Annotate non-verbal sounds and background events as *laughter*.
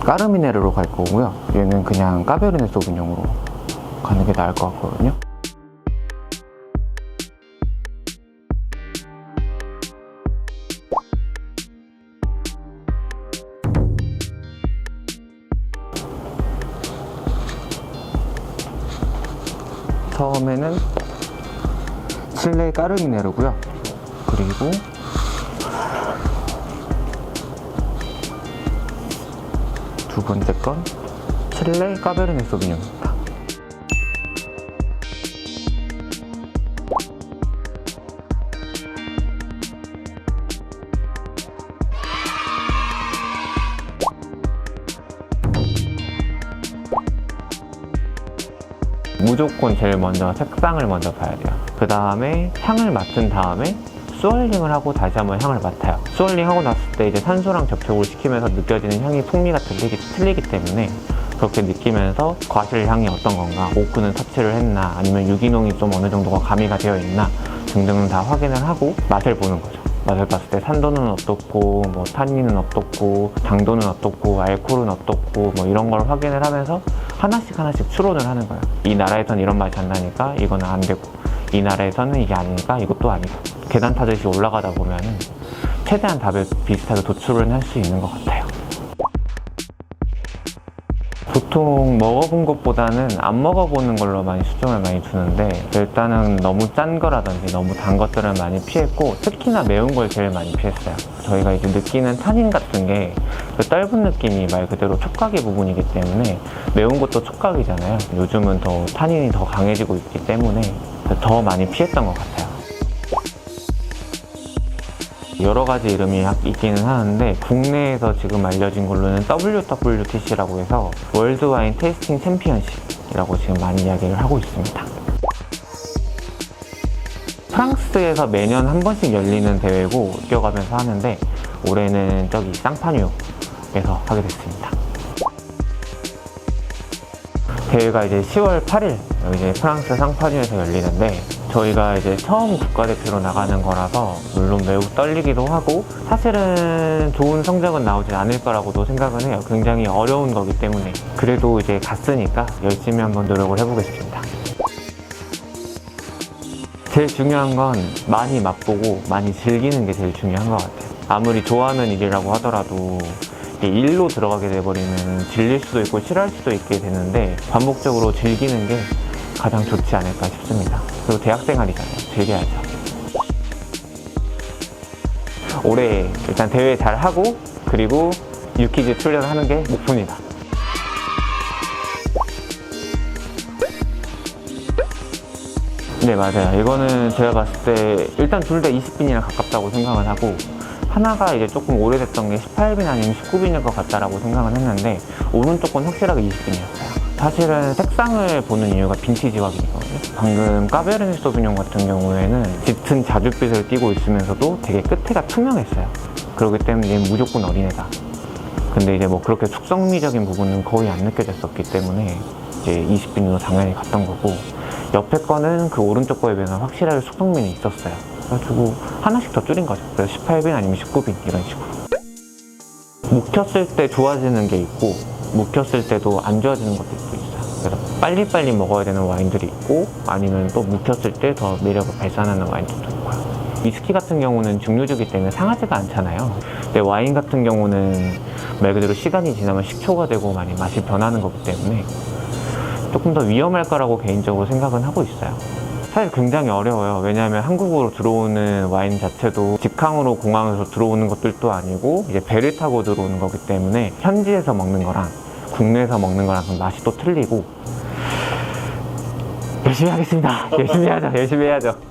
까르미네르로 갈 거고요. 얘는 그냥 까베르네 소비뇽으로 가는 게 나을 것 같거든요. 처음에는 실내 까르미네르고요. 그리고 두 번째 건 칠레 까베르네 소비뇽입니다. 무조건 제일 먼저 색상을 먼저 봐야 돼요. 그 다음에 향을 맡은 다음에 스월링을 하고 다시 한번 향을 맡아요. 스월링 하고 났을 때 이제 산소랑 접촉을 시키면서 느껴지는 향이 풍미가 틀리기, 틀리기 때문에 그렇게 느끼면서 과실 향이 어떤 건가, 오크는 터치를 했나, 아니면 유기농이 좀 어느 정도가 가미가 되어 있나 등등은 다 확인을 하고 맛을 보는 거죠. 맛을 봤을 때 산도는 어떻고, 뭐 탄닌은 어떻고, 당도는 어떻고, 알코올은 어떻고, 뭐 이런 걸 확인을 하면서 하나씩 하나씩 추론을 하는 거예요. 이 나라에선 이런 맛이 안 나니까 이거는 안 되고, 이 나라에서는 이게 아니니까 이것도 아니고. 계단 타듯이 올라가다 보면은 최대한 답을 비슷하게 도출을 할 수 있는 것 같아요. 보통 먹어본 것보다는 안 먹어보는 걸로 많이 수정을 많이 주는데 일단은 너무 짠 거라든지 너무 단 것들은 많이 피했고 특히나 매운 걸 제일 많이 피했어요. 저희가 이제 느끼는 탄닌 같은 게 그 떫은 느낌이 말 그대로 촉각의 부분이기 때문에 매운 것도 촉각이잖아요. 요즘은 더 탄닌이 더 강해지고 있기 때문에 더 많이 피했던 것 같아요 여러 가지 이름이 있기는 하는데 국내에서 지금 알려진 걸로는 WWTC라고 해서 월드 와인 테이스팅 챔피언십이라고 지금 많이 이야기를 하고 있습니다. 프랑스에서 매년 한 번씩 열리는 대회고 뛰어가면서 하는데 올해는 저기 쌍파뉴에서 하게 됐습니다. 대회가 이제 10월 8일 여기 이제 프랑스 쌍파뉴에서 열리는데 저희가 이제 처음 국가대표로 나가는 거라서 물론 매우 떨리기도 하고 사실은 좋은 성적은 나오지 않을 거라고도 생각은 해요. 굉장히 어려운 거기 때문에 그래도 이제 갔으니까 열심히 한번 노력을 해보겠습니다. 제일 중요한 건 많이 맛보고 많이 즐기는 게 제일 중요한 것 같아요. 아무리 좋아하는 일이라고 하더라도 일로 들어가게 돼버리면 질릴 수도 있고 싫어할 수도 있게 되는데 반복적으로 즐기는 게 가장 좋지 않을까 싶습니다. 그리고 대학생활이잖아요. 즐겨야죠. 올해 일단 대회 잘 하고 그리고 유키즈 출연하는 게 목표입니다. 네 맞아요 이거는 제가 봤을 때 일단 둘 다 20빈이랑 가깝다고 생각을 하고 하나가 이제 조금 오래됐던 게 18빈 아니면 19빈일 것 같다라고 생각을 했는데 오른쪽 건 확실하게 20빈이었어요 사실은 색상을 보는 이유가 빈티지 확인이거든요 방금 까베르네 소비뇽 같은 경우에는 짙은 자줏빛을 띠고 있으면서도 되게 끝에가 투명했어요 그렇기 때문에 무조건 어린애다 근데 이제 뭐 그렇게 숙성미적인 부분은 거의 안 느껴졌었기 때문에 이제 20빈으로 당연히 갔던 거고 옆에 거는 그 오른쪽 거에 비해서 확실하게 숙성미는 있었어요. 그래가지고 하나씩 더 줄인 거죠. 그래서 18빈 아니면 19빈 이런 식으로. 묵혔을 때 좋아지는 게 있고 묵혔을 때도 안 좋아지는 것도 있어요. 그래서 빨리빨리 먹어야 되는 와인들이 있고 아니면 또 묵혔을 때 더 매력을 발산하는 와인들도 있고요. 위스키 같은 경우는 증류주기 때문에 상하지가 않잖아요. 근데 와인 같은 경우는 말 그대로 시간이 지나면 식초가 되고 많이 맛이 변하는 거기 때문에 조금 더 위험할 거라고 개인적으로 생각은 하고 있어요. 사실 굉장히 어려워요. 왜냐하면 한국으로 들어오는 와인 자체도 직항으로 공항에서 들어오는 것들도 아니고 이제 배를 타고 들어오는 거기 때문에 현지에서 먹는 거랑 국내에서 먹는 거랑 좀 맛이 또 틀리고 열심히 하겠습니다. *laughs* 열심히 하죠. 열심히 해야죠.